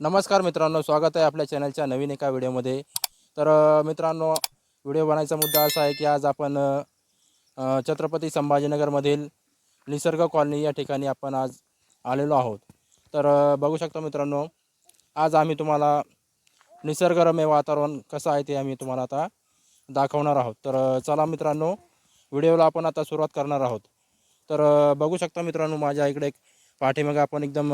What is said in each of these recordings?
नमस्कार मित्रांनो स्वागत आहे आपल्या चॅनलच्या नवीन एका व्हिडिओमध्ये. तर मित्रांनो व्हिडिओ बनायचा मुद्दा असा आहे की आज आपण छत्रपती संभाजीनगरमधील निसर्ग कॉलनी या ठिकाणी आपण आज आलेलो आहोत. तर बघू शकता मित्रांनो आज आम्ही तुम्हाला निसर्गरम्य वातावरण कसं आहे ते आम्ही तुम्हाला आता दाखवणार आहोत. तर चला मित्रांनो व्हिडिओला आपण आता सुरुवात करणार आहोत. तर बघू शकता मित्रांनो माझ्या इकडे एक पाठीमागे आपण एकदम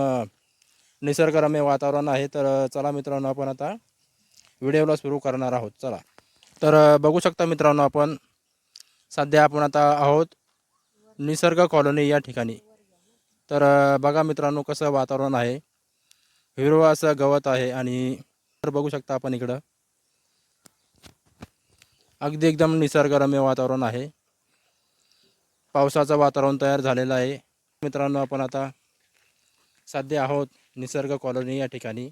निसर्गरम्य वातावरण आहे तर चला मित्रांनो आपण आता व्हिडिओला सुरू करणार आहोत. चला. तर बघू शकता मित्रांनो आपण सध्या आपण आता आहोत निसर्ग कॉलनी या ठिकाणी. तर बघा मित्रांनो कसं वातावरण आहे. हिरवं असं गवत आहे आणि तर बघू शकता आपण इकडं. अगदी एकदम निसर्गरम्य वातावरण आहे. पावसाचं वातावरण तयार झालेलं आहे. मित्रांनो आपण आता सध्या आहोत निसर्ग कॉलनी या ठिकाणी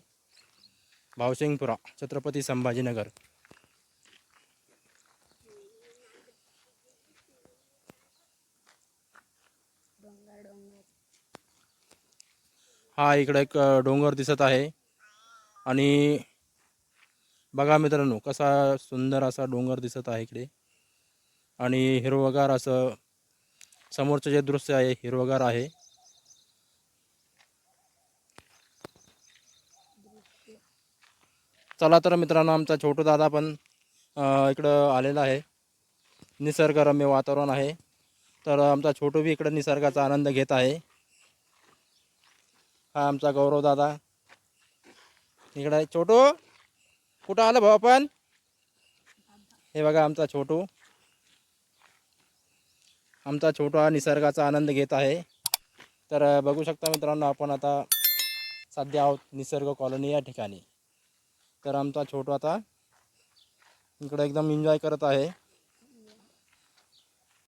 भावसिंगपुरा छत्रपती संभाजीनगर. हा इकडे एक डोंगर दिसत आहे. आणि बघा मित्रांनो कसा सुंदर असा डोंगर दिसत आहे इकडे. आणि हिरवगार असं समोरचं जे दृश्य आहे हिरवगार आहे. चला तर मित्रांनो आमचा छोटू दादा पण इकडं आलेला आहे. निसर्गरम्य वातावरण आहे. तर आमचा छोटू बी इकडं निसर्गाचा आनंद घेत आहे. हा आमचा गौरव दादा. इकडं छोटू कुठं आलं भाऊ आपण? हे बघा आमचा छोटू. आमचा छोटू हा निसर्गाचा आनंद घेत आहे. तर बघू शकता मित्रांनो आपण आता सध्या आहोत निसर्ग कॉलनी या ठिकाणी. तर आमचा छोटू आता. इकडं एकदम एन्जॉय करत आहे.